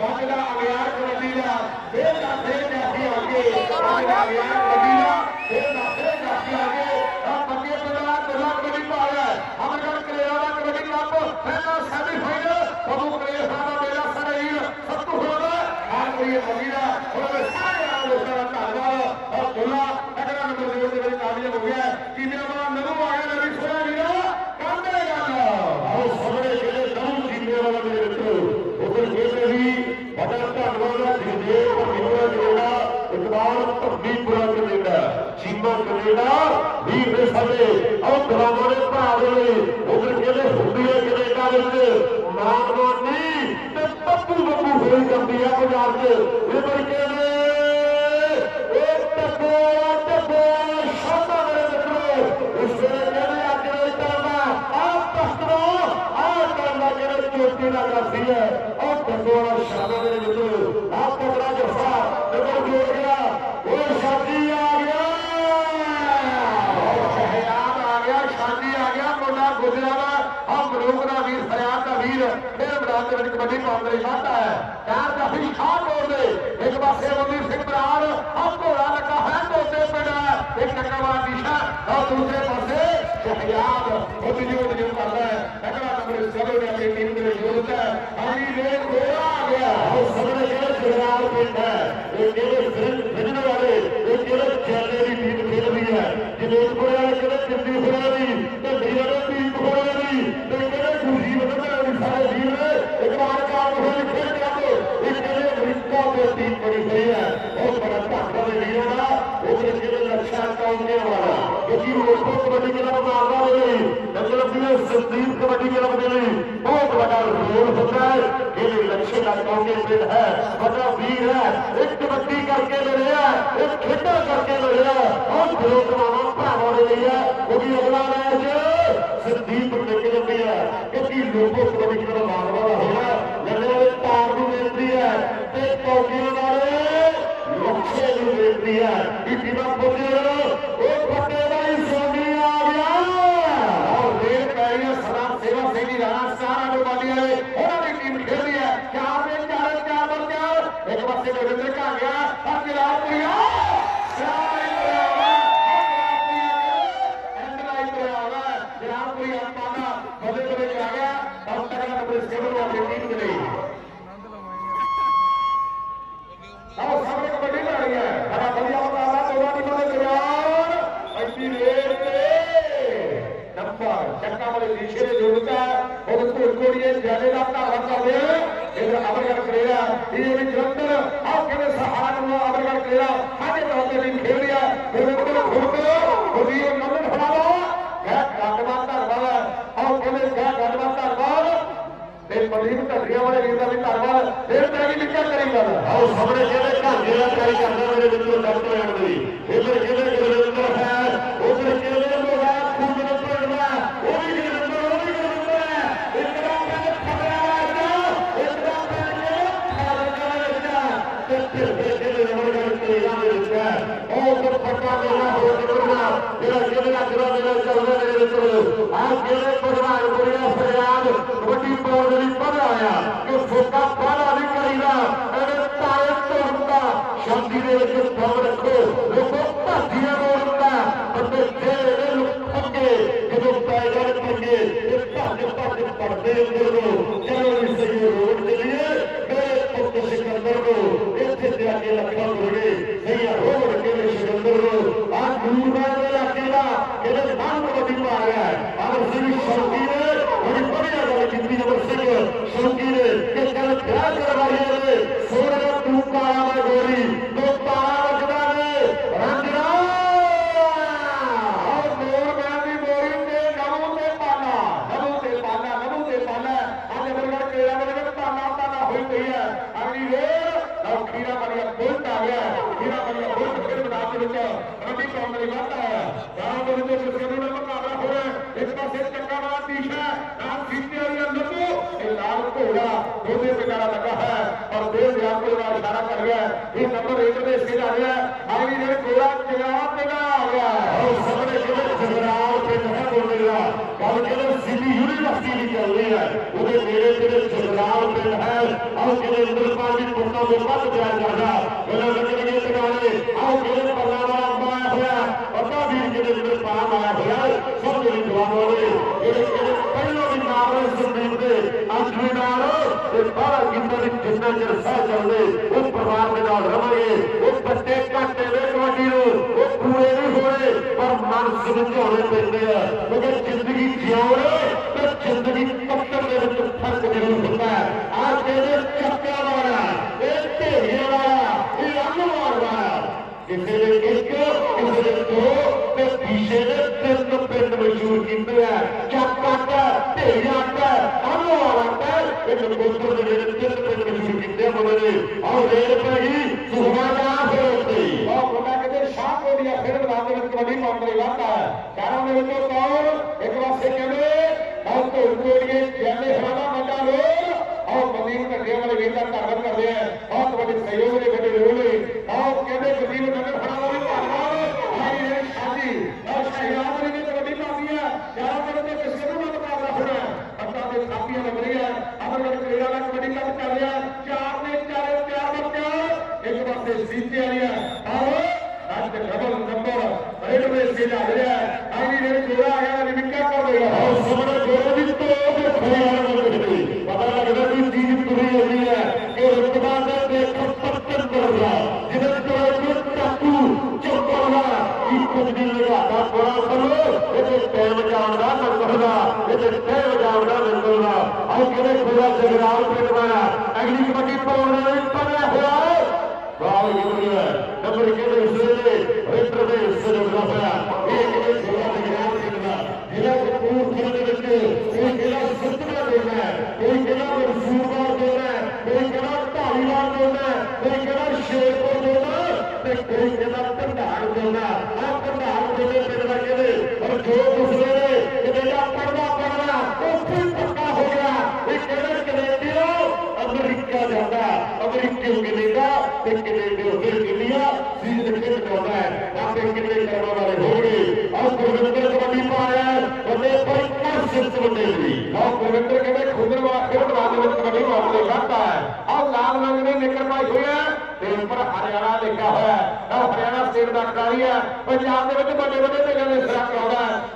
ਬਾਜਲਾ ਅਗਿਆਰ ਕਬੱਡੀ ਦਾ ਫੇਰ ਦਾ ਫੇਰ ਜਾਫੀ ਅੱਗੇ ਬਾਜਲਾ ਅਗਿਆਰ ਕਬੱਡੀ ਦਾ ਫੇਰ ਦਾ ਫੇਰ ਜਾਫੀ ਅੱਗੇ ਆ ਪੱਕੇ ਪਲਾ ਪਲਾ ਕਬੱਡੀ ਪਾਇਆ ਅਮਰਗੜ ਕਲੇਰਾ ਦਾ ਕਬੱਡੀ ਕੱਪ ਪਹਿਲਾ ਸੈਮੀ ਫਾਈਨਲ ਬਾਬੂ ਕਲੇਰਾ ਦਾ ਮੇਲਾ ਸਰੀਰ ਸਭ ਤੋਂ ਹੋਣਾ ਕੋਈ ਕਬੱਡੀ ਦਾ ਉਹਨਾਂ ਸਾਰੇ ਆਪ ਲੋਕਾਂ ਦਾ ਧੰਨਵਾਦ। ਔਰ ਬੁਲਾ ਅਗਲਾ ਨੰਬਰ ਦੇ ਉੱਤੇ ਕਾਮਯਾਬ ਹੋ ਗਿਆ ਕਿਵੇਂ ਦਾ ਆ ਗਿਆ ਨਵੀਂ ਸੋਹਣਾ ਵੀਰਾ ਕਾਂਡੇ ਗੱਲ ਆਓ ਸਾਹਮਣੇ ਜਿਹੜੇ ਨਰੂ ਜੀਤੇ ਵਾਲਾ ਮੇਰੇ ਮਿੱਤਰੋ ਉਧਰ ਜਿਹੜੇ ਵੀ ਬੜਾ ਧੰਨਵਾਦ ਹੈ ਜਗਦੇਵ ਪਰਮੇਸ਼ਵਰ ਜਿਹੜਾ ਇਕਬਾਲ ਧਰਮੀਪੁਰਾ ਕੈਨੇਡਾ ਚੀਮਾ ਕੈਨੇਡਾ ਵੀਰ ਦੇ ਸਾਡੇ ਆਓ ਗਰਾਮਾਂ ਦੇ ਭਰਾ ਦੇ ਉਧਰ ਜਿਹੜੇ ਹੁੰਦੀ ਹੈ ਕੈਨੇਡਾ ਵਿੱਚ ਮਾਨਵਾਨੀ ਤੇ ਪੱਪੂ ਬੱਬੂ ਹੋਈ ਜਾਂਦੀ ਹੈ ਪੰਜਾਬ 'ਚ। ਇਹ ਬੜੀ ਕਹਿੰਦੇ ਇਹ ਟੱਪੋ ਟੱਪੋ ਸ਼ਾਦਾ ਮੇਰੇ ਮਿੱਤਰੋ। ਇਸ ਵੇਲੇ ਕਹਿੰਦੇ ਅੱਜ ਦੇ ਕਰਨਾ ਆਹ ਤਖਤਰੋ ਆਹ ਕਰਨਾ ਜਿਹੜੇ ਚੋਟੀ ਦਾ ਕਰਦੀ ਹੈ, ਆਹ ਟੱਪੋ ਸ਼ਾਦਾ ਮੇਰੇ ਮਿੱਤਰੋ ਆਹ ਪਕੜਾ ਜਫਾ ਜਦੋਂ ਜੋੜ ਗਿਆ ਉਹ ਸ਼ਾਦੀ ਆ ਗਿਆ ਸ਼ਹਿਆਦ ਆ ਗਿਆ ਸ਼ਾਦੀ ਆ ਗਿਆ ਮੁੰਡਾ ਗੁਜਰਾ ਦਾ ਆਹ ਮਲੂਕ ਦਾ ਵੀਰ ਫਰਿਆਦ ਦਾ ਵੀਰ ਮੈਦਾਨ ਦੇ ਵਿੱਚ ਕਬੱਡੀ ਪਾਉਣ ਦੇ ਲਈ ਵਾਧਾ ਹੈ। ਚਾਰ ਕਾਫੀ ਸ਼ਾਹ ਤੋੜ ਦੇ। ਇੱਕ ਪਾਸੇ ਮਨਦੀਪ ਸਿੰਘ ਬਰਾੜ ਆਹ ਘੋੜਾ ਲੱਗਾ ਹੈ ਦੋਤੇ ਪਿੰਡ। ਇੱਕ ਟੱਕਰਵਾਰ ਦਿਸ਼ਾ ਔਰ ਦੂਸਰੇ ਪਾਸੇ ਸ਼ਹਿਆਦ ਉਹ ਵੀ ਜੋ ਜੋ ਕਰਦਾ ਹੈ। ਅਗਲਾ ਨੰਬਰ ਸਭੇ ਨੇ ਆਪਣੀ ਟੀਮ ਦੇ ਵਿੱਚ ਜੋੜਦਾ ਹੈ ਹਾਲੀ ਦੇ ਘੋੜਾ ਆ ਗਿਆ। ਉਹ ਸਾਹਮਣੇ ਜਿਹੜਾ ਜਗਰਾਲ ਪਿੰਡ ਹੈ, ਇਹ ਕਿਹੜੇ ਫਿਰਨ ਵਾਲੇ, ਇਹ ਕਿਹੜੇ ਚੈਲੇ ਦੀ ਟੀਮ ਖੇਡਦੀ ਹੈ? ਜਨੇਤਪੁਰ ਵਾਲੇ ਕਿਹੜੇ ਚਿੰਦੀ ਫੁਰਾ ਦੀ ਤੇ ਵੀਰਾਂ ਦੀ ਟੀਮ ਫੁਰਾ ਦੀ ਤੇ ਕਿਹੜੇ ਖੁਸ਼ੀ ਵਧਦਾ ਦੀ ਸਾਰੇ ਵੀਰ ਨੇ ਇੱਕ ਵਾਰ ਕਾਰ ਹੋਈ ਖੇਡ ਜਾਂਦੇ ਇਹ ਕਿਹੜੇ ਅਮਰੀਕਾ ਦੇ ਟੀਮ ਬਣੀ ਹੋਈ ਹੈ ਉਹ ਬੜਾ ਧੱਕਾ ਦੇ ਵੀਰਾਂ ਦਾ ਉਹ ਜਿਹੜੇ ਲੱਛਾ ਕੌਂਦੇ ਵਾਲਾ ਕਿਉਂਕਿ ਲੋਕੋ ਕਬੱਡੀ ਕਲੱਬ ਮਾਰਦਾ ਦੇ ਲਈ ਨੰਬਰ ਵੀ ਸੰਦੀਪ ਕਬੱਡੀ ਕਲੱਬ ਦੇ ਲਈ ਬਹੁਤ ਵੱਡਾ ਰੋਲ ਹੁੰਦਾ ਹੈ ਇਹ ਲੱਛੇ ਦਾ ਕੌਂਦੇ ਪਿੰਡ ਹੈ ਵੱਡਾ ਵੀਰ ਹੈ ਇੱਕ ਕਬੱਡੀ ਕਰਕੇ ਲੜਿਆ ਇੱਕ ਖੇਡਾਂ ਕਰਕੇ ਲੜਿਆ ਔਰ ਦਿਲੋਂ ਕਮਾਣਾ ਭਰਾਵਾਂ ਦੇ ਲਈ ਹੈ ਕਿਉਂਕਿ ਅਗਲਾ ਮੈਚ ਸੰਦੀਪ ਟਿਕ ਜਾਂਦੀ ਹੈ ਕਿਉਂਕਿ ਲੋਕੋ ਕਬੱਡੀ ਕਲੱਬ ਮਾਰਦਾ ਦਾ ਹੋਣਾ ਲੜਨੇ ਵਾਲੇ ਤਾਰ ਨੂੰ ਮਿਲਦੀ ਹੈ ਤੇ ਕੌਡੀਆਂ ਵਾਲੇ ਲੱਛੇ ਨੂੰ ਮਿਲਦੀ ਹੈ ਇਹ ਕਿਵੇਂ ਪੁੱਜੇ ਉਹ ਫੱਟੇ ਦਾ ਹੀ ਸੋਨੀ ਆ ਗਿਆ ਔਰ ਰੇਲ ਪੈ ਰਹੀ ਹੈ ਸਰਦਾਰ ਸੇਵਾ ਸਿੰਘ ਜੀ ਰਾਣਾ ਸਾਰਾ ਨੂੰ ਬਾਦੀ ਵਾਲੇ ਉਹਨਾਂ ਦੀ ਟੀਮ ਖੇਡ ਰਹੀ ਹੈ ਚਾਰ ਦੇ ਚਾਰ ਚਾਰ ਬਰ ਚਾਰ ਇੱਕ ਪਾਸੇ ਗੋਬਿੰਦਰ ਕਾ ਗਿਆ ਆ ਜਲਾਲ ਪੁਰੀਆ ਸਾਰੇ ਪੁਰੀਆ ਐਂਡ ਲਾਈਨ ਪੁਰੀਆ ਆਵਾ ਜਲਾਲ ਪੁਰੀਆ ਪਾਣਾ ਬਦੇ ਬਦੇ ਆ ਗਿਆ ਔਰ ਤੱਕ ਨੰਬਰ ਸੇਵਨ ਨੂੰ ਆਪਣੀ ਟੀਮ ਦੇ ਲਈ ਆਓ ਸਾਹਮਣੇ ਕਬੱਡੀ ਲੜ ਰਹੀ ਹੈ ਬੜਾ ਵਧੀਆ ਮੁਕਾਬਲਾ ਦੋਵਾਂ ਟੀਮਾਂ ਦੇ ਦਰਮਿਆਨ ਐਡੀ ਰੇਡ ਤੇ ਨੰਬਰ ਚੱਕਾ ਵਾਲੇ ਨੀਚੇ ਦੇ ਜੁੜਦਾ ਉਹ ਘੋੜ ਘੋੜੀਏ ਜਿਆਦੇ ਦਾ ਧਾਰਨ ਕਰਦੇ ਇਹ ਅਮਰਗੜ ਕਰੇਗਾ ਇਹ ਵੀ ਜਲੰਧਰ ਆਹ ਕਿਵੇਂ ਸਹਾਰਾ ਨੂੰ ਸਾਡੇ ਤੌਰ ਤੇ ਵੀ ਖੇਡ ਰਿਹਾ। ਗੁਰਵਿੰਦਰ ਖੁਰਦ ਉਹਦੀ ਉਹ ਗੱਲਬਾਤ ਧੰਨਵਾਦ ਆਹ ਕਿਵੇਂ ਕਿਹਾ ਗੱਲਬਾਤ ਧੰਨਵਾਦ। ਤੇ ਮਲੀਕ ਢੱਡੀਆਂ ਵਾਲੇ ਵੀਰ ਦਾ ਵੀ ਧੰਨਵਾਦ। ਫੇਰ ਤਾਂ ਕੀ ਕਰੀ ਗੱਲ। ਆਓ ਸਾਹਮਣੇ ਜਿਹੜੇ ਘਾਂਗੇ ਦਾ ਟਰਾਈ ਕਰਦਾ ਮੇਰੇ ਵਿੱਚੋਂ ਡਾਕਟਰ ਲੈਣ ਦੀ ਇਧਰ ਜਿਹੜੇ ਗੁਰਵਿੰਦਰ ਹੈ ਉਧਰ ਕਿਹੜੇ ਲੋਗਾ ਖੂਨ ਦੇ ਪੜਨਾ ਉਹ ਵੀ ਗੁਰਵਿੰਦਰ ਉਹ ਵੀ ਗੁਰਵਿੰਦਰ ਹੈ ਇੱਕ ਦਾ ਪਿੰਡ ਖਬਰਾਂ ਵਾਲਾ ਇੱਕ ਦਾ ਪਿੰਡ ਖਾਲਕਾ ਵਿੱਚ ਤੇ ਫਿਰ ਫਿਰ ਜਿਹੜੇ ਰਮਣ ਕਰਕੇ ਇਹਨਾਂ ਦੇ ਵਿੱਚ ਹੈ ਉਹ ਫਿਰ ਫੱਟਾ ਦੇਣਾ ਹੋ ਜਿਗਰਨਾ ਜਿਹੜਾ ਜਿਹਦੇ ਨਾਲ ਜਿਹੜਾ ਮੇਰੇ ਚੱਲਦਾ ਮੇਰੇ ਵਿੱਚ ਆਹ ਜਿਹੜੇ ਪ੍ਰਧਾਨ ਗੁਰੀਆ ਫਰਿਆਦ ਕਬੱਡੀ ਪਾਉਣ ਦੇ ਲਈ ਪੜ੍ਹ ਆਇਆ ਕਿ ਫੋਕਾ ਬਾਹਲਾ ਨਹੀਂ ਕਰੀਦਾ ਇਹਦੇ ਤਾਏ ਤੋੜਦਾ ਸ਼ਾਂਤੀ ਦੇ ਵਿੱਚ ਦਮ ਰੱਖੋ, ਲੋਕੋ ਧਰਤੀਆਂ ਮੋੜਦਾ ਬੰਦੇ ਜਿਹੜੇ ਨੂੰ ਅੱਗੇ ਜਦੋਂ ਪੈ ਜਾਣ ਪੰਗੇ ਇਹ ਭੱਜ ਭੱਜ ਪੜਦੇ ਅੰਦਰ ਨੂੰ ਚਲੋ ਇਸ ਸਹੀ ਰੋਡ ਦੇ ਲਈ ਮੇਰੇ ਪੁੱਤ ਸਿਕੰਦਰ ਨੂੰ ਇੱਥੇ ਤੇ ਆ ਕੇ ਲੱਖਾਂ ਮੁਰਗੇ ਸਹੀ ਰੋਡ ਕੇ ਸਿਕੰਦਰ ਨੂੰ ਆ ਦੂਰ ਦੇ ਇਲਾਕੇ ਦਾ ਇਹਦੇ ਨਾਮ ਕਬੱਡੀ ਪਾ ਰਿਹਾ ਹੈ ਅਮਰ ਸਿੰਘ ਸ਼ੌਕੀ ਨੇ ਬੜੀ ਵਧੀਆ ਗੱਲ ਕੀਤੀ ਅਮਰ ਸਿੰਘ ਸ਼ੌਕੀ ਨੇ ਕਿ ਚੱਲ ਵਿਆਹ ਕਰਵਾਈਏ ਨੇ ਸੋਹਣਾ ਤੂੰ ਕਾਲਾ ਮੈਂ ਗੋਰੀ ਦੋ ਤਾਰਾ ਵੱਜਦਾ ਨੇ ਰੰਜਨਾ ਔਰ ਮੋਰ ਮੈਂ ਦੀ ਮੋਰੀ ਤੇ ਨਮੂ ਤੇ ਪਾਲਾ ਨਮੂ ਤੇ ਪਾਲਾ ਨਮੂ ਤੇ ਪਾਲਾ ਅੱਜ ਅਮਰਗੜ ਕੇਰਾ ਦੇ ਵਿੱਚ ਪਾਲਾ ਪਾਲਾ ਹੋਈ ਪਈ ਹੈ ਅਗਲੀ ਵੇਰ ਲਓ ਖੀਰਾ ਬੜੀਆ ਬੁਲਟ ਆ ਗਿਆ ਖੀਰਾ ਬੜੀਆ ਬੁਲਟ ਫਿਰ ਮੈਦਾਨ ਦੇ ਵਿੱਚ ਰੰਡੀ ਪਾਉਣ ਲਈ ਵਾਧਾ ਹੈ ਗਾਂ ਦੇ ਵਿੱਚ ਕਿਸੇ ਨੂੰ ਮੁਕਾਬਲਾ ਹੋ ਰਿਹਾ ਇਸ ਪਾਸੇ ਚੱਕਾ ਵਾਲਾ ਟੀਸ਼ਾ ਨਾਲ ਸੀਤੇ ਵਾਲੀ ਲੱਭੋ ਇਹ ਲਾਲ ਘੋੜਾ ਦੋਦੇ ਵਿਚਾਰਾ ਲੱਗਾ ਹੈ ਔਰ ਦੇ ਵਿਆਹ ਕੋਲ ਨਾਲ ਇਸ਼ਾਰਾ ਕਰ ਰਿਹਾ ਹੈ ਇਹ ਨੰਬਰ 1 ਦੇ ਸਿਰ ਆ ਰਿਹਾ ਹੈ ਅਗਲੀ ਵੇਰ ਘੋੜਾ ਚਗਾ ਤੇ ਆ ਗਿਆ ਔਰ ਸਾਹਮਣੇ ਜਿਹੜੇ ਜਗਰਾਲ ਪਿੰਡ ਹੈ ਬੋਲੇਗਾ ਗੱਲ ਔਰ ਜਿਹੜੇ ਸਿੱਧੀ ਯੂਨੀਵਰਸਿਟੀ ਵੀ ਚੱਲ ਰਹੀ ਹੈ ਉਹਦੇ ਨੇੜੇ ਜਿਹੜੇ ਜਗਰਾਲ ਪਿੰਡ ਹੈ ਔਰ ਜਿਹੜੇ ਇੰਦਰਪਾਲ ਦੀ ਪੁੱਤਾਂ ਦੇ ਵੱਧ ਪਿਆ ਜਾਂਦਾ ਉਹਨਾਂ ਲੱਗਣਗੇ ਟਿਕਾਣੇ ਆਓ ਜਿਹੜੇ ਪੱਲਾ ਵਾਲਾ ਆਇਆ ਹੋਇਆ ਅੱਧਾ ਵੀਰ ਜਿਹੜੇ ਇੰਦਰਪਾਲ ਆਇਆ ਹੋਇਆ ਸਭ ਦੇ ਜਵਾਨ ਹੋਵੇ ਜਿਹੜੇ ਜਿਹੜੇ ਪਹਿਲਾਂ ਵੀ ਨਾਮ ਨੇ ਸੁਖਦੀਪ ਦੇ ਅੱਜ ਵੀ ਨਾਲ ਤੇ ਬਾਹਰ ਜਿੰਨਾ ਵੀ ਜਿੰਨਾ ਚਿਰ ਸਹਿ ਚੱਲਦੇ ਉਹ ਪਰਿਵਾਰ ਦੇ ਨਾਲ ਰਵਾਂਗੇ ਉਹ ਬੱਚੇ ਘਾਟੇ ਦੇ ਕਬੱਡੀ ਨੂੰ ਉਹ ਪੂਰੇ ਨਹੀਂ ਹੋਣੇ ਪਰ ਮਨ ਸਮਝਾਉਣੇ ਪੈਂਦੇ ਆ। ਕਿਉਂਕਿ ਜ਼ਿੰਦਗੀ ਜਿਉਣੇ ਤੇ ਜ਼ਿੰਦਗੀ ਕੱਟਣ ਦੇ ਵਿੱਚ ਫ਼ਰਕ ਜ਼ਰੂਰ ਹੁੰਦਾ ਆ ਜਿਹੜੇ ਚੱਕਿਆ ਵਾਲਾ ਇਹ ਢੇਰੀਆਂ ਵਾਲਾ ਇਹ ਅੰਨਵਾਰ ਵਾਲਾ ਕਿਸੇ ਦੇ ਇੱਕ ਕਿਸੇ ਦੇ ਦੋ ਤੇ ਪਿਛੇ ਦੇ ਤਿੰਨ ਪਿੰਡ ਮਸ਼ਹੂਰ ਕੀਤੇ ਆ ਚੱਕਟ ਢੇਰੀਆਂ ਦਾ ਅੰਨਵਾਰ ਦਾ ਇਹ ਨਕੋਦਰ ਦੇ ਜਿਹੜੇ ਤਿੰਨ ਪਿੰਡ ਮਸ਼ਹੂਰ ਕੀਤੇ ਆ ਉਹਨਾਂ ਨੇ ਆਹ ਰੇਲ ਪੈ ਗਈ ਸੁਖਮਾ ਦਾ ਫਿਰ ਉੱਤੇ ਉਹ ਕੋਟਾ ਕਿਤੇ ਸ਼ਾਹਕੋਟ ਜਾਂ ਫਿਰ ਮੈਦਾਨ ਦੇ ਵਿੱਚ ਕਬੱਡੀ ਪਾਉਣ ਦਾ ਇਲਾਕਾ ਹੈ ਚਾਰਾਂ ਦੇ ਵਿੱਚੋਂ ਕੌਣ ਇੱਕ ਪਾਸੇ ਕਹਿੰਦੇ ਕੱਲ ਤੋਂ ਕੋੜੀਏ ਜੈਲੇ ਹਰਾਣਾ ਮੰਡਾ ਲੋਕ ਆਹ ਬੰਦੀ ਨੂੰ ਘੱਟਿਆਂ ਵਾਲੇ ਵੀਰ ਦਾ ਧੰਨਵਾਦ ਕਰਦੇ ਆ ਬਹੁਤ ਵੱਡੇ ਸਹਿਯੋਗ ਦੇ ਵੱਡੇ ਰੋਲੇ ਆਹ ਕਹਿੰਦੇ ਬੰਦੀ ਨੂੰ ਨੰਦਰ ਫੜਾ ਵੀ ਧੰਨਵਾਦ ਆਈ ਹੈ ਸ਼ਾਦੀ ਆਹ ਸ਼ਹਿਰਾਦ ਦੇ ਵਿੱਚ ਕਬੱਡੀ ਪਾਉਂਦੀ ਹੈ ਚਾਰਾਂ ਦੇ ਵਿੱਚ ਕਿਸੇ ਨੂੰ ਮਤ ਮੁਕਾਬਲਾ ਹੋਣਾ ਅੱਤਾ ਦੇ ਥਾਪੀਆਂ ਲੱਗ ਰਹੀਆਂ ਅਮਰਗੜ ਕਲੇਰਾ ਦਾ ਕਬੱਡੀ ਕੱਪ ਚੱਲ ਰਿਹਾ ਚਾਰ ਨੇ ਚਾਰੇ ਚਾਰ ਬੱਚਾ ਇੱਕ ਪਾਸੇ ਸੀਤੇ ਵਾਲੀਆਂ ਆਓ ਅੱਜ ਡਬਲ ਨੰਬਰ ਰੇਲਵੇ ਸੇ ਜਾ ਰਿਹਾ ਹੈ ਆਈ ਰੇਲ ਜੋੜਾ ਆ ਗਿਆ ਰਿਮਿਕਾ ਕਰ ਦੇਗਾ ਆਹ ਸਾਹਮਣੇ ਗੋਲ ਦੀ ਤੋਪ ਖਿਆਲ ਕਰਦੇ ਪਤਾ ਲੱਗਦਾ ਵੀ ਚੀਜ਼ ਤੁਰੀ ਹੁੰਦੀ ਹੈ ਕਿ ਰੁਤਬਾ ਦੇ ਦੇਖ ਪੱਤਰ ਕਰਦਾ ਜਿਹਦੇ ਤੋਂ ਕੋਈ ਟਾਕੂ ਚੁੱਪਣਾ ਕੀ ਕੁਝ ਨਹੀਂ ਲਗਾਦਾ ਬੜਾ ਸਮੋ ਇਹਦੇ ਟਾਈਮ ਜਾਣਦਾ ਨੰਬਰਦਾ ਇਹਦੇ ਟਾਈਮ ਜਾਣਦਾ ਨੰਬਰਦਾ ਆਹ ਕਿਹੜੇ ਖੁਦਾ ਜਗਰਾਲ ਪਿੰਡ ਵਾਲਾ ਅਗਲੀ ਕਬੱਡੀ ਪਾਉਣ ਦੇ ਲਈ ਪੜਿਆ ਹੋਇਆ ਵਾਹਿਗੁਰੂ ਨੰਬਰ ਕਿਹਦੇ ਹਿੱਸੇ ਦੇ ਰੇਟਰ ਦੇ ਹਿੱਸੇ ਦੇ ਹੋਇਆ ਇਹ ਕਿਹੜੇ ਖੁਦਾ ਜਗਰਾਲ ਪਿੰਡ ਦਾ ਜਿਹੜਾ ਕਪੂਰਥਲੇ ਦੇ ਵਿੱਚ ਕੋਈ ਕਿਹੜਾ ਸੁੱਤਣਾ ਦੇਣਾ ਹੈ ਕੋਈ ਕਿਹੜਾ ਮਨਸੂਰਵਾਰ ਦੇਣਾ ਹੈ ਕੋਈ ਕਿਹੜਾ ਢਾਲੀਵਾਲ ਦੇਣਾ ਹੈ ਕੋਈ ਕਿਹੜਾ ਸ਼ੇਰਪੁਰ ਦੇਣਾ ਹੈ, ਤੇ ਕੋਈ ਕਿਹੜਾ ਭੰਡਾਰ ਦੇਣਾ ਆ ਭੰਡਾਰ ਦੇਣੇ ਪਿੰਡ ਦਾ ਕਹਿੰਦੇ ਪਰ ਜੋ ਦੂਸਰੇ ਨੇ ਕਿਤੇ ਦਾ ਪੜਦਾ ਪੜਦਾ ਉਹ ਫਿਰ ਪੱਕਾ ਹੋ ਗਿਆ ਇਹ ਕਹਿੰਦੇ ਕੈਨੇਡੀਓ ਅਮਰੀਕਾ ਜਾਂਦਾ ਅਮਰੀਕੀ ਕੈਨੇਡਾ ਤੇ ਕੈਨੇਡੀਓ ਫਿਰ ਇੰਡੀਆ ਦੇ ਖੇਡ ਜਾਂਦਾ ਹੈ? ਆਪੇ ਕਿੰਨੇ ਕਰਮਾਂ ਵਾਲੇ ਹੋਣਗੇ? ਆਹ ਗੁਰਵਿੰਦਰ ਕਬੱਡੀ ਪਾ ਰਿਹਾ ਹੈ। ਪਰ ਕਰ ਸਿੱਤ ਵੱਡੇ ਦੀ। ਆਹ ਗੁਰਵਿੰਦਰ ਕਹਿੰਦੇ ਖੁੰਦਰ ਵਾ ਫਿਰ ਦੇ ਕਬੱਡੀ ਪਾਉਣ ਦਾ ਹੈ ਆਹ ਲਾਲ ਰੰਗ ਦੇ ਨਿਕਰ ਪਾਈ ਹੋਈ ਹੈ ਉੱਪਰ ਹਰਿਆਣਾ ਲਿਖਿਆ ਹੋਇਆ ਹੈ। ਆਹ ਹਰਿਆਣਾ ਸਟੇਟ ਦਾ ਖਿਡਾਰੀ ਹੈ। ਪੰਜਾਬ ਦੇ ਵਿੱਚ ਵੱਡੇ ਵੱਡੇ ਮੇਲਿਆਂ ਦੇ ਸਿਰਾ ਕਰਾਉਂਦਾ ਹੈ।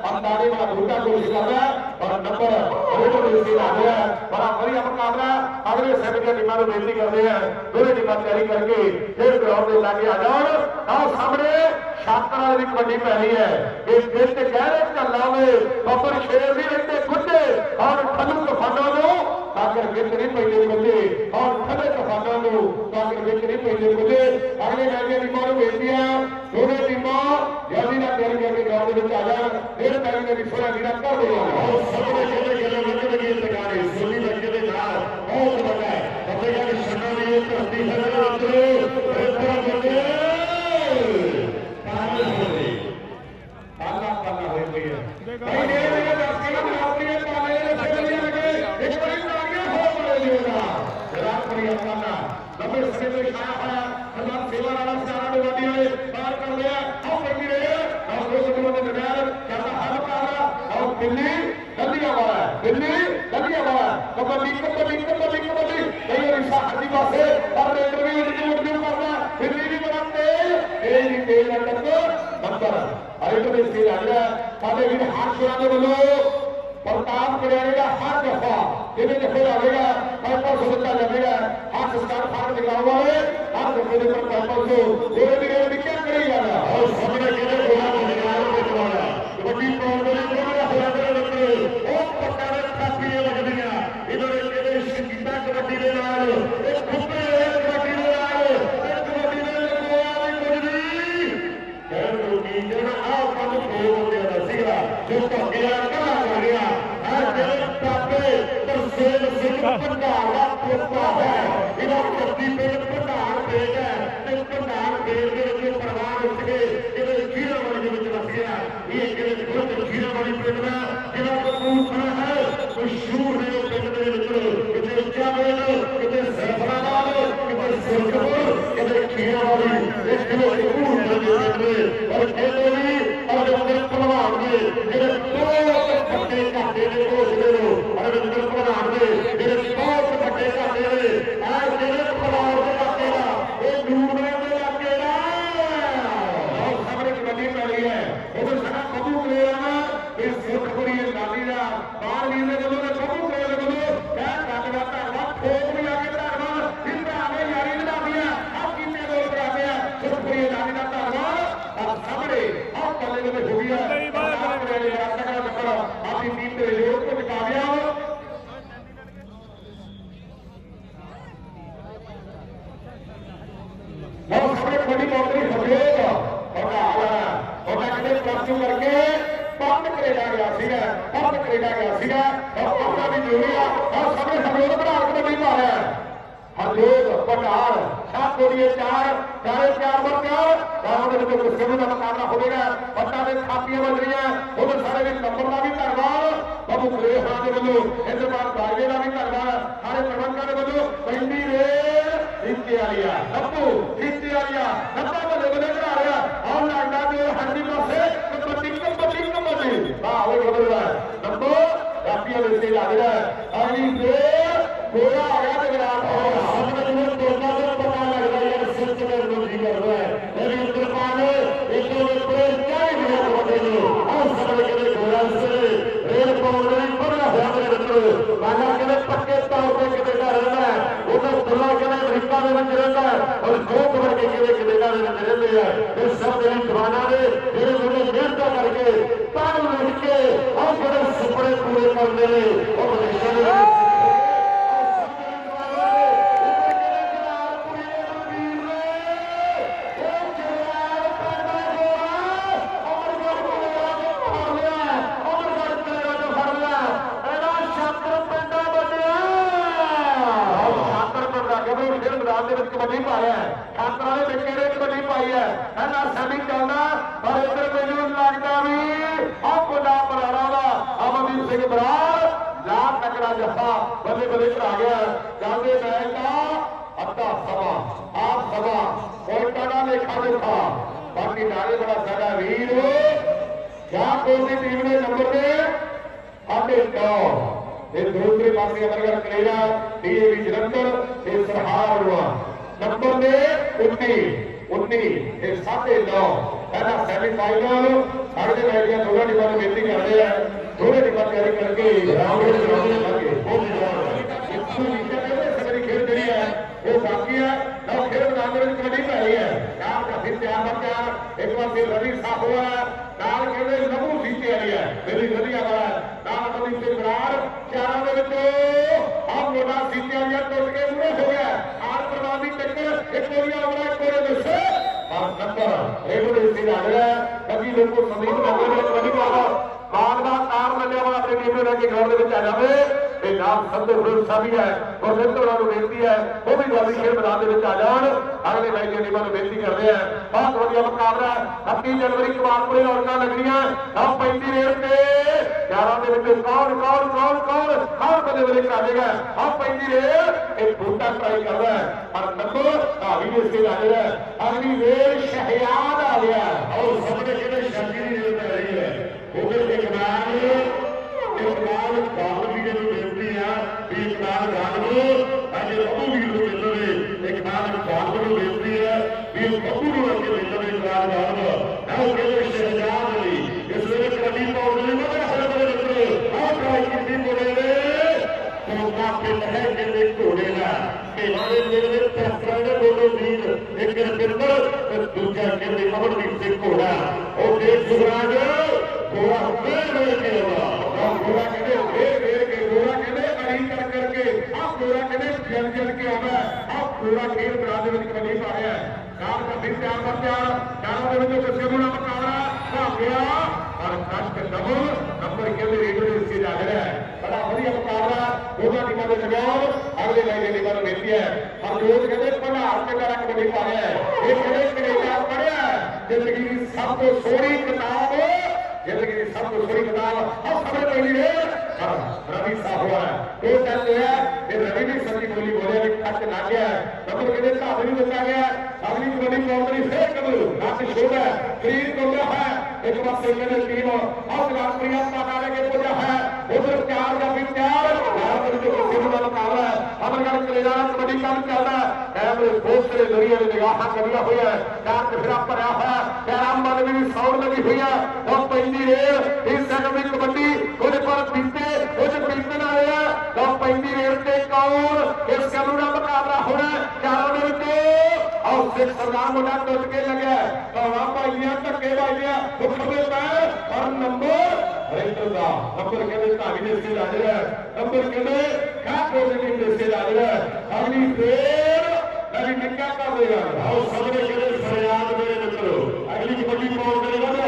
ਵਾਲਾ ਬੂਟਾ ਕੋਸ਼ਿਸ਼ ਕਰਦਾ ਪਰ ਨੰਬਰ ਰੇਡ ਦੇ ਸੀ ਲੱਗ ਰਿਹਾ ਬੜਾ ਵਧੀਆ ਮੁਕਾਬਲਾ ਅਗਲੇ ਸੈੱਟ ਦੀਆਂ ਟੀਮਾਂ ਨੂੰ ਬੇਨਤੀ ਕਰਦੇ ਆ ਦੋਵੇਂ ਟੀਮਾਂ ਤਿਆਰੀ ਕਰਕੇ ਖੇਡ ਗਰਾਊਂਡ ਦੇ ਲਾਗੇ ਆ ਜਾਣ। ਆਹ ਸਾਹਮਣੇ ਸ਼ਾਤਰ ਵਾਲੀ ਦੀ ਕਬੱਡੀ ਪੈ ਰਹੀ ਹੈ। ਇਸ ਦਿਲ ਤੇ ਗਹਿਰੇ ਝੱਲਾ ਵੇ ਬੱਬਰ ਸ਼ੇਰ ਵੀ ਰਹਿੰਦੇ ਗੁੱਡੇ ਔਰ ਠੱਲੂ ਤਫਾਨਾਂ ਨੂੰ ਸਾਗਰ ਵਿੱਚ ਨਹੀਂ ਪੈਂਦੇ ਗੁੱਡੇ ਔਰ ਠੱਲੇ ਤਫਾਨਾਂ ਨੂੰ ਸਾਗਰ ਵਿੱਚ ਨਹੀਂ ਪੈਂਦੇ ਗੁੱਡੇ ਅਗਲੇ ਮੈਚ ਦੀ ਟੀਮਾਂ ਨੂੰ ਬੇਨਤੀ ਹੈ ਦੋਵੇਂ ਟੀਮਾਂ ਜਲਦੀ ਨਾਲ ਤਿਆਰੀ ਕਰਕੇ ਗਰਾਊਂਡ ਦੇ ਵਿੱਚ ਆ ਜਾਣ ਫਿਰ ਮੈਚ ਦੇ ਵਿਸ਼ਵਾ ਜਿਹੜਾ ਕਰ ਦੇ ਉਹ ਸਾਹਮਣੇ ਕਹਿੰਦੇ ਗੱਲਾਂ ਵੱਧ ਗਈ ਟਿਕਾਣੇ ਸੋਨੀ ਬੱਚੇ ਦੇ ਨਾਲ ਬਹੁਤ ਵੱਡਾ ਹੈ ਪਤਾ ਹੈ ਕਿ ਸੰਨਾ ਦੀ ਇਹ ਧਰਤੀ ਹੈ ਨਾ ਅੰਦਰੋਂ ਰੇਤਰਾ ਬੰਦੇ ਪਾਗਲ ਹੋ ਗਏ ਪਾਲਾ ਪਾਲਾ ਹੋਈ ਪਈ ਹੈ ਭਾਈ ਨੇ ਮੇਰੇ ਦੱਸ ਕੇ ਨਾ ਆਪਣੀ ਪਾਲੇ ਦੇ ਚੱਲੀਆਂ ਲਗੇ ਇੱਕ ਵਾਰੀ ਤਾੜੀਆਂ ਹੋ ਬੜੇ ਜੀਵਨਾ ਰਾਤ ਪਰੀ ਆਪਣਾ ਲੰਬੇ ਸਮੇਂ ਤੋਂ ਛਾਇਆ ਹੋਇਆ ਸਮਾਜ ਸੇਵਾ ਵਾਲਾ ਸਾਰਾ ਦੇ ਵਾਡੀ ਵਾਲੇ ਬਾਹਰ ਕਰ ਲਿਆ। ਆਓ ਪੈਂਦੀ ਰਹੇ ਆਓ। ਦੋ ਸਤਿਆਂ ਦੇ ਦਰਮਿਆਨ ਚੱਲਦਾ ਹਰ ਮੁਕਾਬਲਾ ਆਓ ਦਿੱਲੀ ਗੰਦੀਆਂ ਵਾਲਾ ਦਿੱਲੀ ਗੰਦੀਆਂ ਵਾਲਾ ਕਬੱਡੀ ਕਬੱਡੀ ਕਬੱਡੀ ਕਬੱਡੀ। ਕਈ ਵਾਰੀ ਸਾਹਦੀ ਪਾਸੇ ਪਰ ਰੇਡਰ ਵੀ ਉੱਡ ਉੱਡ ਨੂੰ ਕਰਦਾ ਦਿੱਲੀ ਵੀ ਬੜਾ ਤੇਜ਼ ਇਹ ਵੀ ਤੇਜ਼ ਲੰਡਨ ਨੰਬਰ ਆਇਤ ਦੇ ਸੀ ਲੱਗਦਾ ਸਾਡੇ ਵੀ ਹਰ ਸ਼ੁਰਾਂ ਦੇ ਵੱਲੋਂ ਪ੍ਰਤਾਪ ਕਰਿਆਣੇ ਹਰ ਦਫਾ, ਜਿਵੇਂ ਦਫੇ ਆਵੇਗਾ ਪਾਪਾ ਸੁਣਦਾ ਜਾਵੇਗਾ ਹਰ ਸਸਕਾਰ ਫਾਰ ਦਿਖਾਉ ਵਾਲੇ ਹਰ ਦਫੇ ਦੇ ਪਰ ਪਾਪਾ ਸੋ ਜਿਹੜੇ ਵੀ ਰੇਡ ਕਿਆ ਕਰੀ ਜਾਂਦਾ ਔਰ ਸਾਹਮਣੇ ਕਹਿੰਦੇ ਗੋਲਾ ਬਜਰਾਲ ਦੇ ਦਵਾਰਾ ਕਬੱਡੀ ਪਾਉਣ ਦੇ ਲਈ ਕੋਈ ਹੋਇਆ ਦੇ ਵਿੱਚ ਉਹ ਪੱਕਾ ਦੇ ਥਾਪੀਆਂ ਲੱਗਦੀਆਂ ਇਹਨਾਂ ਨੇ ਕਹਿੰਦੇ ਸ਼ਕੀਤਾ ਕਬੱਡੀ ਦੇ ਨਾਲ ਇਹ ਖੁੱਬੇ ਕਬੱਡੀ ਦੇ ਨਾਲ ਇਹ ਕਬੱਡੀ ਦੇ ਲਗਵਾਇਆ ਵੀ ਕੁਝ ਨਹੀਂ ਕਹਿਣ ਨੂੰ ਕੀ ਜਿਹੜਾ ਆਹ ਕੰਮ ਦੋ ਬੰਦਿਆਂ ਦਾ ਸੀਗਾ ਜੋ ਧੱਕਿਆ ਕਲਾ ਕਰ ਰਿਹਾ ਆ ਜਿਹੜੇ ਟਾਪੇ ਤਰਸੇਲ ਸਿੰਘ ਭੰਡਾਰ ਦਾ ਪੋਤਾ ਹੈ ਇਹਨਾਂ ਕੱਤੀ ਪਿੰਡ ਭੰਡਾਰ ਪੇਟ ਹੈ ਤੇ ਭੰਡਾਰ ਪੇਟ ਦੇ ਵਿੱਚ ਪਰਿਵਾਰ ਉੱਠ ਕੇ ਇਹਦੇ ਖੀਰਾ ਵਾਲੀ ਦੇ ਵਿੱਚ ਵਸ ਗਿਆ ਇਹ ਕਿਹੜੇ ਖੁਦ ਖੀਰਾ ਵਾਲੀ ਪਿੰਡ ਦਾ ਜਿਹੜਾ ਕਪੂਰਥਲਾ ਹੈ ਮਸ਼ਹੂਰ ਹੈ ਉਹ ਪਿੰਡ ਦੇ ਵਿੱਚ ਕਿਤੇ ਉੱਚਾ ਵੇਲ ਕਿਤੇ ਸੈਫਰਾਬਾਦ ਕਿਤੇ ਖੀਰਾ ਵਾਲੀ ਇਹ ਕਿਹੜੇ ਕਪੂਰਥਲੇ ਦੇ ਪਿੰਡ ਦੇ ਔਰ ਕਹਿੰਦੇ ਵੀ ਔਰ ਅੰਦਰ ਭਲਵਾਨ ਦੇ ਜਿਹੜੇ পারলে ਇਹਦੇ ਬਾਅਦ ਬਾਜੇ ਦਾ ਵੀ ਧੰਨਵਾਦ ਸਾਰੇ ਪ੍ਰਬੰਧਕਾਂ ਦੇ ਵੱਲੋਂ ਪੈਂਦੀ ਰੇ ਇੱਥੇ ਆਇਆ ਅੱਪੂ ਇੱਥੇ ਆਇਆ ਨੱਬਾ ਬੱਲੇ ਬੱਲੇ ਘਰਾ ਰਿਹਾ ਆਉਂ ਲੱਗਦਾ ਤੇ ਹੱਡੀ ਪਾਸੇ ਕਬੱਡੀ ਕਬੱਡੀ ਕਬੱਡੀ ਵਾਹ ਉਹ ਖਬਰ ਹੈ ਨੱਬੋ ਰਾਪੀਆਂ ਦੇ ਸੇ ਲੱਗ ਰਿਹਾ ਆਈ ਦੇ ਗੋਰਾ ਆ ਗਿਆ ਤੇ ਵਿਰਾਟ ਹੋ ਗਿਆ ਆਪਣੇ ਨੂੰ ਤੋੜਨਾ ਤੇ ਪਤਾ ਲੱਗਦਾ ਯਾਰ ਸਿਰ ਤੇ ਨੂੰ ਜੀ ਕਰਦਾ ਹੈ ਮੇਰੀ ਕਿਰਪਾਨ ਇੱਕ ਦੇ ਪ੍ਰੇਮ ਚਾਹੀ ਵੀ ਤੁਹਾਡੇ ਨੂੰ ਆਹ ਸਮਝ ਕੇ ਗੋਰਾ ਸੇ ਰੇਲ ਪਾਉਂਦੇ ਨਹੀਂ ਪੜਨਾ ਹੋਇਆ ਮੇਰੇ ਮਿੱਤਰ ਬਾਗਾ ਕਿਤੇ ਪੱਕੇ ਤੌਰ ਤੇ ਕਿਤੇ ਦਾ ਰਹਿੰਦਾ ਹੈ ਉਹਦਾ ਦੁਲਾ ਕਿਤੇ ਅਮਰੀਕਾ ਦੇ ਵਿੱਚ ਰਹਿੰਦਾ ਹੈ ਔਰ ਦੋ ਕਬਰ ਕੇ ਕਿਤੇ ਕੈਨੇਡਾ ਦੇ ਵਿੱਚ ਆ। ਇਹ ਸਭ ਦੇ ਜਵਾਨਾਂ ਦੇ ਜਿਹੜੇ ਉਹਨੇ ਮਿਹਨਤਾਂ ਕਰਕੇ ਤਾਂ ਲਿਖ ਕੇ, ਆਹ ਜਿਹੜੇ ਸੁਪਨੇ ਪੂਰੇ ਕਰਦੇ ਨੇ, ਉਹ ਵਿਦੇਸ਼ਾਂ ਦੇ ਵਿੱਚ ਕਬੱਡੀ ਪਾਇਆ ਖਾਤਰਾਂ ਦੇ ਵਿੱਚ ਕਿਹੜੇ ਕਬੱਡੀ ਹੈ। ਇਹਨਾਂ ਸਭੀ ਚੱਲਦਾ ਪਰ ਇੱਧਰ ਮੈਨੂੰ ਲੱਗਦਾ ਵੀ। ਆਹ ਕੋਲਾ ਪਰਾੜਾ ਦਾ ਅਮਨਦੀਪ ਸਿੰਘ ਬਰਾੜ। ਲਾ ਤਕੜਾ ਜੱਫਾ ਬੱਲੇ ਬੱਲੇ ਭਰਾ ਗਿਆ। ਜਾਂਦੇ ਮੈਚ ਦਾ ਅੱਧਾ ਸਮਾਂ ਆਪ ਸਮਾਂ ਕੋਇਟਾ ਦਾ ਲੇਖਾ ਜੋਖਾ ਬਾਕੀ ਨਾਲੇ ਬੜਾ ਸਾਡਾ ਵੀਰ ਕਿਆ ਕੋਲ ਟੀਮ ਨੇ ਨੰਬਰ ਦੇ ਸਾਡੇ ਨੌ ਇਹ ਦੂਸਰੇ ਪਾਸੇ ਅਮਰਗੜ ਕਲੇਰਾ ਡੀਏਵੀ ਜਲੰਧਰ ਤੇ ਸਰਹਾਰ ਨੰਬਰ ਦੇ 19 19 ਇਹ ਸਾਢੇ 9 ਪਹਿਲਾ ਸੈਮੀਫਾਈਨਲ ਅਗਲੇ ਮੈਚ ਦੋਨਾਂ ਟੀਮਾਂ ਨੂੰ ਬੇਨਤੀ ਕਰਦੇ ਆ, ਦੋਵੇਂ ਟੀਮਾਂ ਤਿਆਰੀ ਕਰਕੇ ਰਾਉਂਡ ਦੇ ਰਾਉਂਡ ਲਾਗੇ ਪਹੁੰਚ ਜਾਣ ਇਸ ਨੂੰ ਵਿਸ਼ਾ ਕਹਿੰਦੇ ਸਗਰੀ ਖੇਡ ਜਿਹੜੀ ਹੈ ਉਹ ਬਾਕੀ ਹੈ ਨਾ ਖੇਡ ਮੈਦਾਨ ਵਿੱਚ ਕਬੱਡੀ ਪੈ ਰਹੀ ਹੈ ਨਾਲ ਕਾਫੀ ਤਿਆਰ ਬਰ ਇੱਕ ਵਾਰ ਫਿਰ ਰਵੀ ਸਾਫ਼ ਹੋਇਆ ਨਾਲ ਕਹਿੰਦੇ ਨਮੂ ਸੀ ਤਿਆਰੀ ਹੈ ਮੇਰੀ ਵਧੀਆ ਵਾਲਾ ਨਾਲ ਅਮਨੀ ਤੇ ਬਰਾੜ ਚਾਰਾਂ ਦੇ ਵਿੱਚ ਆਹ ਮੋਢਾ ਸੀ ਤਿਆਰੀਆਂ ਟੁੱਟ ਕੇ ਮੂਹਰੇ ਹੋ ਗਿਆ ਆਰ ਪ੍ਰਵਾਹ ਦੀ ਟੱਕਰ ਇੱਕ ਕੋਰੀਆ ਆਉਣਾ ਕੋਰੇ ਦੱਸੇ ਪਰ ਨੰਬਰ ਰੇਗੂਲਰ ਸੀ ਲੱਗ ਰਿਹਾ ਕਦੀ ਲੋਕੋ ਸੰਦੀਪ ਨਗਰ ਦੇ ਕਬੱਡੀ ਪਾਉਂਦਾ ਬਾਗ ਦਾ ਤਾਰ ਮੱਲਿਆ ਵਾਲਾ ਆਪਣੀ ਟੀਮ ਨੂੰ ਲੈ ਕੇ ਗਰਾਊਂਡ ਦੇ ਵਿੱਚ ਆ ਜਾਵੇ ਇਹ ਨਾਮ ਸੰਧੂ ਹੈ ਉਹ ਸੰਧੂਰਾਂ ਨੂੰ ਬੇਨਤੀ ਹੈ, ਉਹ ਵੀ ਜਲਦੀ ਖੇਡ ਮੈਦਾਨ ਦੇ ਵਿੱਚ ਆ ਜਾਣ। ਅਗਲੇ ਮੈਚ ਦੀਆਂ ਟੀਮਾਂ ਨੂੰ ਬੇਨਤੀ ਕਰਦੇ ਆ ਬਹੁਤ ਵਧੀਆ ਮੁਕਾਬਲਾ 31 ਜਨਵਰੀ ਕਮਾਲਪੁਰੇ ਰੌਣਕਾਂ ਲੱਗਣੀਆਂ। ਆ 35 ਰੇਡ ਤੇ ਚਾਰਾਂ ਦੇ ਵਿੱਚ ਕੌਣ ਕੌਣ ਕੌਣ ਕੌਣ? ਹਰ ਬੰਦੇ ਵੇਲੇ ਕਾਜੇਗਾ ਆ 35 ਰੇਡ ਇਹ ਬੂਟਾ ਟਰਾਈ ਕਰਦਾ ਹੈ। ਪਰ ਨੰਬਰ ਧਾਵੀ ਦੇ ਸੇ ਲੱਗ ਰਿਹਾ ਅਗਲੀ ਵੇਲ ਸ਼ਹਿਆਦ ਆ ਗਿਆ ਔਰ ਸਾਹਮਣੇ ਜਿਹੜੇ ਸ਼ਾਦੀ ਦੀ ਜ਼ਰੂਰਤ ਹੈ ਰਹੀ ਹੈ। ਇਕਬਾਲ ਇਕਬਾਲ ਬਾਹਰ ਇੱਕ ਰਵਿੰਦਰ ਤੇ ਦੂਜਾ ਕਹਿੰਦੇ ਅਮਰਦੀਪ ਸਿੰਘ ਘੋੜਾ ਉਹ ਦੇਖ ਸੁਰਾਜ ਘੋੜਾ ਫੇਰ ਵੇਖ ਕੇ ਆਉਂਦਾ ਆਹ ਗੋਰਾ ਕਹਿੰਦੇ ਫੇਰ ਫੇਰ ਕੇ ਗੋਰਾ ਕਹਿੰਦੇ ਅੜੀ ਕਰ ਕਰਕੇ ਆਹ ਗੋਰਾ ਕਹਿੰਦੇ ਜਲ ਜਲ ਕੇ ਆਉਂਦਾ ਆਹ ਗੋਰਾ ਖੇਡ ਮੈਦਾਨ ਦੇ ਵਿੱਚ ਕਬੱਡੀ ਪਾ ਰਿਹਾ ਹੈ ਨਾਲ ਕਾਫੀ ਤਿਆਰ ਬਰ ਤਿਆਰ ਚਾਰਾਂ ਦੇ ਵਿੱਚੋਂ ਕਿਸੇ ਨੂੰ ਨਾ ਮੁਕਾਬਲਾ ਭਾਗਿਆ। ਔਰ ਕਸ਼ਟ ਡਬਲ ਨੰਬਰ ਕਹਿੰਦੇ ਰੇਡਰ ਦੇ ਉੱਤੇ ਲੱਗ ਰਿਹਾ ਹੈ। ਬੜਾ ਵਧੀਆ ਮੁਕਾਬਲਾ, ਦੋਨਾਂ ਟੀਮਾਂ ਦੇ ਦਰਮਿਆਨ ਅਗਲੇ ਮੈਚ ਦੇ ਟੀਮਾਂ ਨੂੰ ਬੇਨਤੀ ਹੈ। ਹਰਜੋਤ ਕਹਿੰਦੇ, ਭੰਡਾਰ ਤੇ ਕਰਾ ਕਬੱਡੀ ਪਾ ਰਿਹਾ ਹੈ। ਇਹ ਕਹਿੰਦੇ, ਕੈਨੇਡਾ ਪੜਿਆ ਜ਼ਿੰਦਗੀ ਦੀ ਸਭ ਤੋਂ ਸੋਹਣੀ ਕਿਤਾਬ। ਜ਼ਿੰਦਗੀ ਦੀ ਸਭ ਤੋਂ ਸੋਹਣੀ ਕਿਤਾਬ। ਆਹ ਖਬਰ ਪੈਣੀ ਹੈ। ਰਵੀ ਸਾਹਿਬ ਹੈ ਉਹ ਕਹਿੰਦੇ ਆ ਕਿ ਰਵੀ ਦੀ ਸੱਚੀ ਬੋਲੀ ਬੋਲਿਆ ਵੀ ਖੱਟ ਨਾ ਗਿਆ ਨੰਬਰ ਕਹਿੰਦੇ ਧਾਵੇ ਨੂੰ ਦਿੱਤਾ ਗਿਆ ਅਗਲੀ ਕਬੱਡੀ ਕਾਉਂਟਰੀ ਫੇਰ ਕਬੂ ਨੱਕ ਛੋੜਾ ਕਲੀਨ ਕੋਲਾ ਹੈ ਇੱਕ ਪਾਸੇ ਕਹਿੰਦੇ ਟੀਮ ਆਹ ਗਲਾਪਰੀਆ ਪਾਟਾ ਲੈ ਕੇ ਪੁੱਜਾ ਹੈ ਉਧਰ ਚਾਰ ਦਾ ਵੀ ਚਾਰ ਨਾਲ ਦੇ ਵਿੱਚ ਕਿਸੇ ਦਾ ਮੁਕਾਬਲਾ ਹੈ ਅਮਰਗੜ ਕਲੇਰਾ ਕਬੱਡੀ ਕੰਮ ਚੱਲਦਾ ਕੈਮਰੇ ਫੋਸਲੇ ਦਰੀਆ ਦੇ ਨਿਗਾਹਾਂ ਕਰੀਆਂ ਹੋਈਆਂ ਚਾਰ ਤੇ ਫਿਰਾ ਭਰਿਆ ਹੋਇਆ ਕੈਰਾਮ ਮਨ ਵੀ ਸੌਣ ਲੱਗੀ ਹੋਈ ਹੈ ਉਹ ਪੈਂਦੀ ਰੇਲ ਇਸ ਸੈਕੰਡ ਦੀ ਕਬੱਡੀ ਉਹਦੇ लेकिन सलाम उठा टूट के लगे कवा पाइया धक्के पाइया उठते पैर और नंबर रैतर दा नंबर कहते धामी ਦੇ ਸਿਰ ਆ ਰਿਹਾ ਨੰਬਰ ਕਹਿੰਦੇ ਖਾਸ ਕੋਸ਼ਿਸ਼ ਦੇ ਸਿਰ ਆ ਰਿਹਾ ਅਗਲੀ ਫੇਰ ਨਵੀਂ ਨਿੱਕਾ ਕਰ ਦੇਗਾ ਆਓ ਸਭ ਦੇ ਕਹਿੰਦੇ ਫਰਿਆਦ ਮੇਰੇ ਮਿੱਤਰੋ, ਅਗਲੀ ਕਬੱਡੀ ਪਾਉਣ ਦੇ ਵੱਧ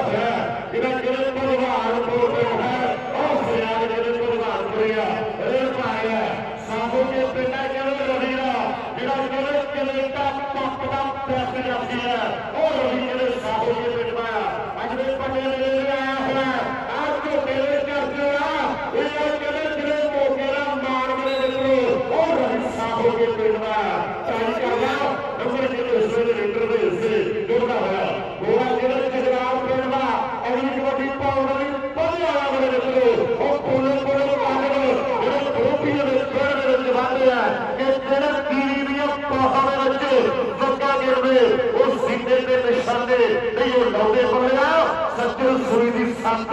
ਨਹੀਂ ਉਹ ਲਾਉਂਦੇ ਬੰਦਿਆ ਸੱਜਣ ਸੂਰੀ ਦੀ ਸੰਤ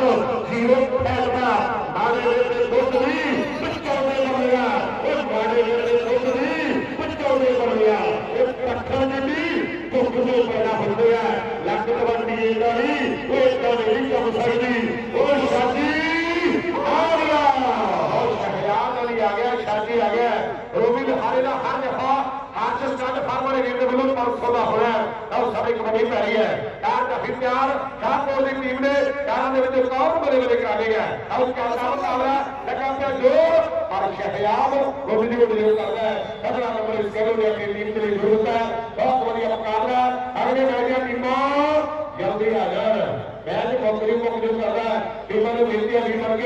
ਜੀਰੋ ਫੈਲਦਾ ਨਾਲੇ ਦੇ ਦੁੱਧ ਦੀ ਪਚਾਉਂਦੇ ਬੰਦਿਆ ਉਹ ਨਾਲੇ ਦੇ ਦੁੱਧ ਦੀ ਪਚਾਉਂਦੇ ਬੰਦਿਆ ਉਹ ਪੱਖਾਂ ਦੇ ਵੀ ਭੁੱਖ ਦੇ ਪੈਦਾ ਹੁੰਦੇ ਆ ਲੱਕ ਤਵੰਡੀ ਇਹਦਾ ਨਹੀਂ ਉਹ ਇਦਾਂ ਨਹੀਂ ਕੰਮ ਸਕਦੀ ਉਹ ਸਾਡੀ ਆ ਗਿਆ ਉਹ ਸ਼ਹਿਜ਼ਾਦ ਅਲੀ ਆ ਗਿਆ ਸ਼ਾਦੀ ਆ ਗਿਆ ਰੋਮੀ ਬਿਹਾਰੀ ਦਾ ਹਰ ਜਫਾ ਹਰ ਸਟੱਡ ਫਾਰਮਰ ਵੀਰ ਦੇ ਵੱਲੋਂ ਪਰਸੋਂ ਦਾ ਹੋਇਆ ਤਾਂ ਸਾਡੀ ਕਬੱਡੀ ਪੈ ਰਹੀ ਹੈ ਕਾਰ ਕਾਫੀ ਪਿਆਰ ਸ਼ਾਹਪੁਰ ਦੀ ਟੀਮ ਨੇ ਕਾਰਾਂ ਦੇ ਵਿੱਚ ਕੌਣ ਬੜੇ ਬੜੇ ਕਰਾ ਲੇਗਾ ਤਾਂ ਉਸ ਕਾਲ ਦਾ ਲੱਗਾ ਪਿਆ ਜੋਰ ਪਰ ਸ਼ਹਿਜ਼ਾਦ ਗੋਡੀ ਦੀ ਕਰਦਾ ਹੈ ਅਗਲਾ ਨੰਬਰ ਇਸ ਕਰੋ ਦੀ ਆਪਣੀ ਟੀਮ ਲਈ ਜ਼ਰੂਰਤ ਹੈ ਬਹੁਤ ਵਧੀਆ ਮੁਕਾਬਲਾ ਅਗਲੇ ਮੈਚ ਦੀਆਂ ਟੀਮਾਂ ਜਲਦੀ ਆ ਜਾਣ। ਮੈਚ ਮੁੱਕਰੀ ਮੁੱਕ ਕਰਦਾ ਟੀਮਾਂ ਨੂੰ ਬੇਨਤੀ ਹੈ ਵੀ ਬਣ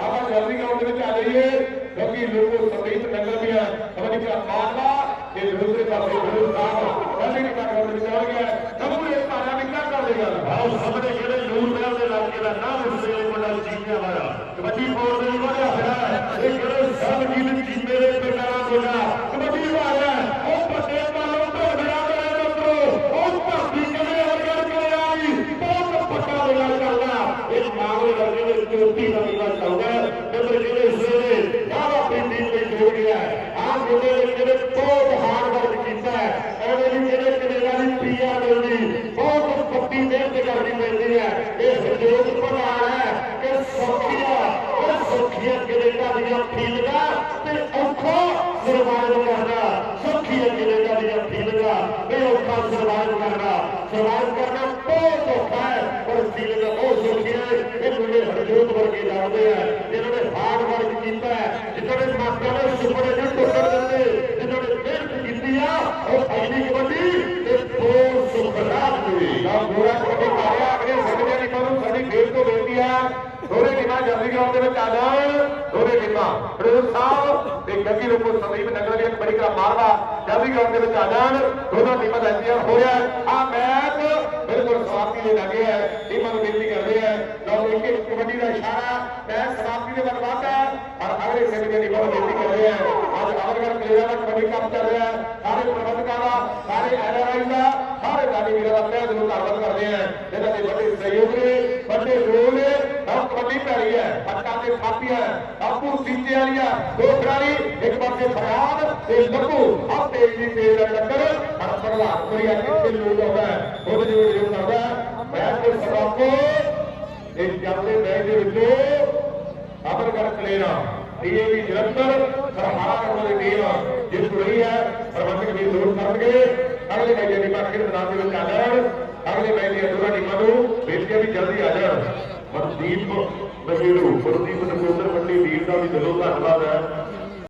ਆਪਾਂ ਜਲਦੀ ਗਰਾਊਂਡ ਵਿੱਚ ਆ ਜਾਈਏ ਕਿਉਂਕਿ ਲੋਕੋ ਸੰਦੀਪ ਨਗਰ ਵੀ ਹੈ ਕਬੱਡੀ ਦਾ ਮਾਮਲਾ ਤੇ ਦੂਸਰੇ ਪਾਸੇ ਗੁਰੂ ਸਾਹਿਬ ਪਹਿਲੇ ਵੀ ਗਰਾਊਂਡ ਵਿੱਚ ਆ ਗਿਆ ਨੰਬਰ ਇੱਕ ਪਾਣਾ ਵੀ ਕਿਆ ਕਰ ਲੇਗਾ ਆਓ ਸਾਹਮਣੇ ਜਿਹੜੇ ਨੂਰ ਮਹਿਲ ਦੇ ਇਲਾਕੇ ਦਾ ਨਾਮ ਉਸ ਦੇ ਮੁੰਡਾ ਜੀਤਿਆ ਵਾਲਾ ਕਬੱਡੀ ਬੋਰਡ ਦੇ ਵਧਿਆ ਫਿਰਾ ਹੈ ਇਹ ਜਿਹੜੇ ਸਰਬਜੀਤ ਜੀਤੇ ਦੇ ਪਿੰਡਾਂ ਦਾ ਮੁੰਡਾ ਕਬੱਡੀ ਵਾਲਾ ਉਹ ਪੱਤੇ ਪਾਲੋ ਢੋਲਿਆ ਕਰੇ ਮਿੱਤਰੋ ਉਹ ਭਾਬੀ ਕਿਵੇਂ ਵਰਗੜ ਕੇ ਆਈ ਬਹੁਤ ਪੱਕਾ ਵੇਲਾ ਚੱਲਦਾ। ਇਹ ਮਾਮਲੇ ਵਰਗੇ ਦੇ ਚੋਟੀ ਦਾ ਵੇਲਾ ਚੱਲਦਾ ਤੇ ਜਿਹੜੇ ਸਵੇਰੇ ਆਹ ਆਪਣੀ ਟੀਮ ਲਈ ਜੋੜ ਗਿਆ ਆਹ ਮੁੰਡੇ ਨੇ ਜਿਹੜੇ ਬਹੁਤ ਹਾਰਡ ਵਰਕ ਕੀਤਾ ਹੈ ਐਵੇਂ ਵੀ ਜਿਹੜੇ ਕੈਨੇਡਾ ਦੀ ਪੀਆਰ ਮਿਲਦੀ ਬਹੁਤ ਪੱਟੀ ਮਿਹਨਤ ਕਰਨੀ ਪੈਂਦੀ ਹੈ ਇਹ ਸਹਿਯੋਗ ਪ੍ਰਧਾਨ ਹੈ ਕਿ ਸੌਖੀਆਂ ਉਹ ਸੌਖੀਆਂ ਕੈਨੇਡਾ ਦੀਆਂ ਫੀਲਡਾਂ ਤੇ ਔਖਾ ਸਰਵਾਈਵ ਕਰਨਾ ਸੌਖੀਆਂ ਕੈਨੇਡਾ ਦੀਆਂ ਫੀਲਡਾਂ ਤੇ ਔਖਾ ਸਰਵਾਈਵ ਕਰਨਾ ਸਰਵਾਈਵ ਕਰਨਾ ਬਹੁਤ ਔਖਾ ਹੈ ਪਰ ਫੀਲਡ ਬਹੁਤ ਸੌਖੀ ਹੈ ਇਹ ਮੁੰਡੇ ਹਰਜੋਤ ਵਰਗੇ ਜਾਣਦੇ ਆ ਜਿਨ੍ਹਾਂ ਨੇ ਹਾਰਡ ਵਰਕ ਕੀਤਾ ਹੈ ਜਿਨ੍ਹਾਂ ਨੇ ਮਾਪਿਆਂ ਨੇ ਸੁਪਨੇ ਨੂੰ ਟੁੱਟਣ ਦਿੱਤੇ ਜਿਨ੍ਹਾਂ ਨੇ ਮਿਹਨਤ ਕੀਤੀ ਆ ਉਹ ਐਨੀ ਕਬੱਡੀ ਤੇ ਬਹੁਤ ਸੁਖ ਰਾਤ ਹੋਈ ਨਾ ਗੋਰਾ ਕਬੱਡੀ ਪਾਇਆ ਅਗਲੇ ਸਕਦੇ ਨਹੀਂ ਪਰ ਸਾਡੀ ਫੇਰ ਤੋਂ ਬੇਨਤੀ ਹੈ ਦੋਰੇ ਟੀਮਾਂ ਜਲਦੀ ਦੇ ਵਿੱਚ ਆ ਜਾਣ ਦੋਰੇ ਟੀਮਾਂ ਪ੍ਰੇਮ ਸਾਹਿਬ ਤੇ ਗੱਗੀ ਲੋਕੋ ਸੰਦੀਪ ਨਗਰ ਦੀ ਇੱਕ ਬੜੀ ਕਰਾ ਮਾਰਦਾ। ਜਲਦੀ ਗਰਾਊਂਡ ਦੇ ਵਿੱਚ ਆ ਜਾਣ। ਦੋਨਾਂ ਟੀਮਾਂ ਦਾ ਇੰਤਜ਼ਾਰ ਹੋ ਰਿਹਾ ਆ ਮੈਚ ਬਿਲਕੁਲ ਸਮਾਪਤੀ ਦੇ ਲੱਗੇ ਹੈ। ਟੀਮਾਂ ਨੂੰ ਬੇਨਤੀ ਕਰਦੇ ਆ ਲਓ ਇੱਕ ਇੱਕ ਕਬੱਡੀ ਦਾ ਇਸ਼ਾਰਾ ਮੈਚ ਸਮਾਪਤੀ ਦੇ ਵੱਲ ਵੱਧ ਹੈ। ਔਰ ਅਗਲੇ ਸਮੇਂ ਦੀ ਟੀਮਾਂ ਨੂੰ ਬੇਨਤੀ ਕਰਦੇ ਆ ਅੱਜ ਅਮਰਗੜ ਕਲੇਰਾ ਦਾ ਕਬੱਡੀ ਕੱਪ ਚੱਲ ਰਿਹਾ ਹੈ। ਸਾਰੇ ਪ੍ਰਬੰਧਕਾਂ ਦਾ, ਸਾਰੇ ਐਨਆਰਆਈ ਦਾ, ਸਾਰੇ ਦਾਨੀ ਵੀਰਾਂ ਦਾ ਤਹਿ ਦਿਲੋਂ ਧੰਨਵਾਦ ਕਰਦੇ ਹਾਂ। ਇਹਨਾਂ ਦੇ ਵੱਡੇ ਸਹਿਯੋਗ ਨੇ, ਵੱਡੇ ਲੋਕ ਨੇ ਸਭ ਕਬੱਡੀ ਪੈ ਰਹੀ ਹੈ ਫਟਕਾ ਤੇ ਥਾਪੀਆਂ ਆਪੂ ਸੀਤੇ ਵਾਲੀਆਂ, ਦੋ ਖਿਡਾਰੀ, ਇੱਕ ਪਾਸੇ ਫਰਾਦ ਤੇ ਲੱਭੂ ਆ ਤੇਜ਼ ਦੀ ਤੇਜ਼ ਦਾ ਟੱਕਰ ਪਰ ਪ੍ਰਭਾਤ ਕੋਰੀਆ ਕਿੱਥੇ ਲੋਕ ਆਉਂਦਾ ਉਹਦੇ ਜੋ ਜੋ ਕਰਦਾ ਹੈ। ਮੈਚ ਦੇ ਇਹ ਚੱਲਦੇ ਮੈਚ ਦੇ ਵਿੱਚੋਂ ਅਮਰਗੜ ਕਲੇਰਾ, ਡੀਏਵੀ ਜਲੰਧਰ ਸਰਹਾਰ ਕਰਨ ਦੀ ਟੀਮ ਜਿੱਤ ਰਹੀ ਹੈ, ਪ੍ਰਬੰਧਕ ਵੀ ਜ਼ਰੂਰ ਕਰਨਗੇ। ਅਗਲੇ ਮੈਚ ਦੀ ਬਾਕੀ ਮੈਦਾਨ ਦੇ ਵਿੱਚ ਆ ਜਾਣ। ਅਗਲੇ ਮੈਚ ਦੀਆਂ ਦੋਨਾਂ ਟੀਮਾਂ ਨੂੰ ਵੇਚ ਕੇ ਵੀ ਜਲਦੀ ਆ ਜਾਣ। ਮਨਦੀਪ ਮਹੀੜੂ ਗੁਰਦੀਪ ਨਕੋਦਰ ਮੰਡੀ ਵੀਰ ਦਾ ਵੀ ਦਿਲੋਂ ਧੰਨਵਾਦ ਹੈ।